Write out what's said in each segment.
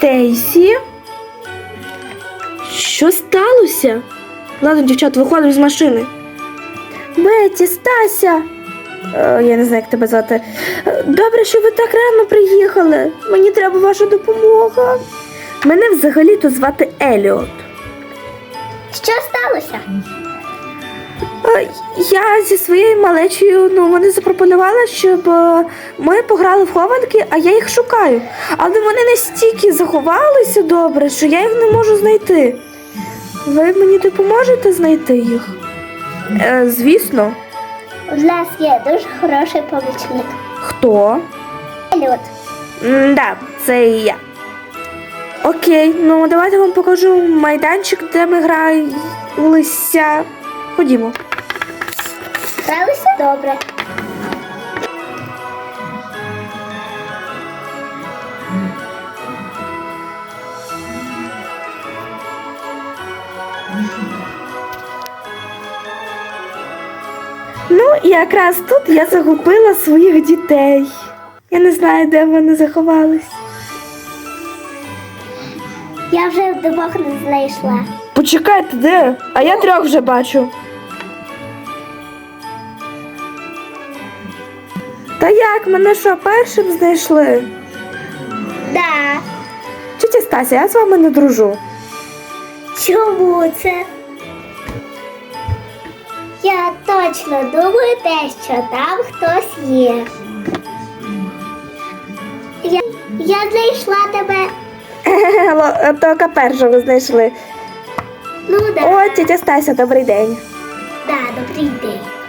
Стейсі? Що сталося? Ладно, дівчат, виходимо з машини. Беті, Стася. Е, я не знаю, як тебе звати. Е, Добре, що ви так рано приїхали. Мені треба ваша допомога. Мене взагалі-то звати Еліот. Що сталося? Я зі своєю малечею, ну вони запропонували, щоб е, ми пограли в хованки, а я їх шукаю. Але вони настільки заховалися добре, що я їх не можу знайти. Ви мені допоможете знайти їх? Е, звісно, У нас є дуже хороший помічник. хто? Люд. М, Да, це і я. Окей, ну давайте вам покажу майданчик, де ми гралися. Ходімо. Гралися? Добре. Ну, і якраз тут я загубила своїх дітей. Я не знаю, де вони заховались. Я вже двох не знайшла. Почекайте, де? А я трьох вже бачу. Та як, мене що, першим знайшли? Да. Тетя Стася, я з вами не дружу. Чому це? Я точно думаю те, що там хтось є. Я, я знайшла тебе. Алло, Тільки першого знайшли. Ну да. О, тетя Стася, добрий день. Да, добрий день.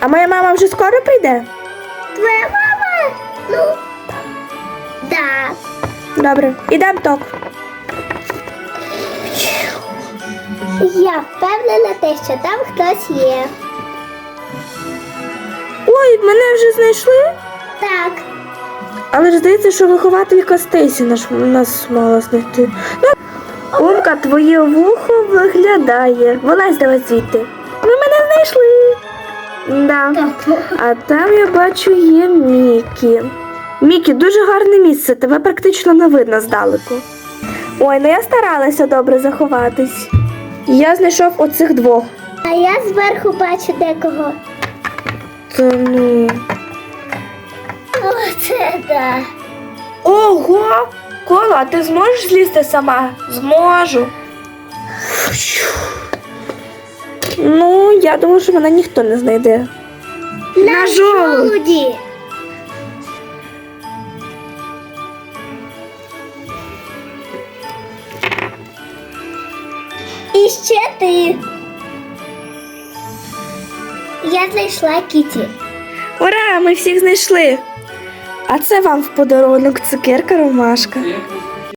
А моя мама вже скоро прийде? Твоя мама? Ну. Да. Добре, ідемо ток. Я впевнена те, що там хтось є. Ой, мене вже знайшли. Так. Але ж здається, що вихователька Стейсі наш, нас мала знайти. Ну, Умка, твоє вухо виглядає. Вилазь давай звідти. Да. А там я бачу є Мікі. Мікі, дуже гарне місце, тебе практично не видно здалеку. Ой, ну я старалася добре заховатись. Я знайшов оцих двох. А я зверху бачу декого. Та ну. О, це да. Ого! Кола, а ти зможеш злізти сама? Зможу. Ну, я думаю, що мене ніхто не знайде. На жолуді. І ще ти. Я знайшла Кіті. Ура! Ми всіх знайшли. А це вам в подарунок цукерка ромашка.